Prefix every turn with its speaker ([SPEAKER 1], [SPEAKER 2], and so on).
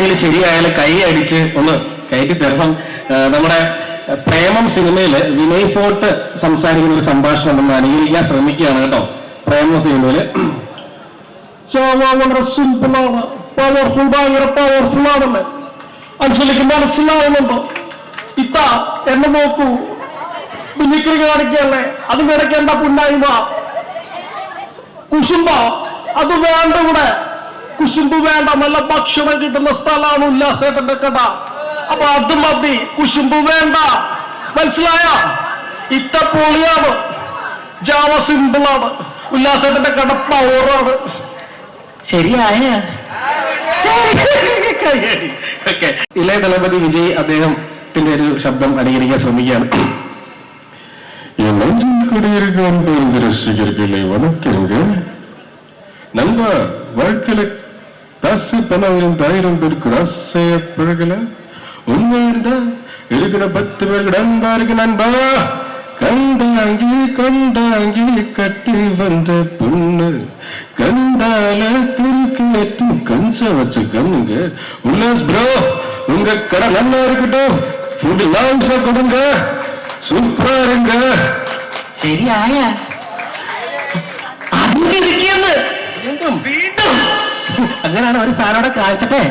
[SPEAKER 1] ഇതിൽ ശരിയായാലും കൈ അടിച്ച് ഒന്ന് കയറ്റി തരണം. നമ്മുടെ പ്രേമം സിനിമയിൽ വിനയ് ഫോർട്ട് സംസാരിക്കുന്ന ഒരു സംഭാഷണം നമ്മൾ അനുകരിക്കാൻ ശ്രമിക്കുകയാണ് കേട്ടോ. പ്രേമം
[SPEAKER 2] സിനിമയിൽ. പവർഫുൾ ഭയങ്കര പവർഫുൾ ആണല്ലേ അഞ്ജലിക്ക് മനസ്സിലാവുന്നുണ്ടോ. ഇത്ത എന്നെ നോക്കൂ. മിമിക്രി കാണിക്കല്ലേ അത് കിടക്കേണ്ട പുണ്ണായ്മ കുശുമ്പ അത് വേണ്ട ഇവിടെ. കുശുമ്പ് വേണ്ട നല്ല ഭക്ഷണം കിട്ടുന്ന സ്ഥലമാണ് ഉല്ലാസേട്ടന്റെ കട അപ്പൊ അത് മതി കുശുമ്പ് വേണ്ട മനസ്സിലായ ഇത്ത പൊളിയാണ് ജാവ സിമ്പിളാണ് ഉല്ലാസേട്ടന്റെ കട പവറാണ്
[SPEAKER 1] ശരിയായ ഓക്കെ ഇളയ ദളപതി വിജയ് അദ്ദേഹത്തിന്റെ ഒരു ശബ്ദം അനുകരിക്കാൻ ശ്രമിക്കുകയാണ്
[SPEAKER 3] என் குடியிருக்கும் போது ரசிகர்களை வணக்கங்க நண்பா வாழ்க்கையில பஸ் பலாயிரம் ஆயிரம் பேருக்கு ரசைய பிறகுல. உண்மையிருந்தா இருக்கிற பத்து பேருக்கு நண்பா இருக்கு நண்பா. கண்டாங்கி கண்டாங்கி கட்டி வந்த பொண்ணு. கண்டால குறுக்கு எத்து கஞ்ச வச்சு கண்ணுங்க. உல்லாஸ் ப்ரோ உங்க கடை நல்லா இருக்கட்டும். ஃபுட் லாம்ஸா கொடுங்க. சூப்பரா இருங்க.
[SPEAKER 1] சரி ஆயா? அதுக்கு അങ്ങനെയാണ് ഒരു സാറോടെ കാണിച്ചട്ടെ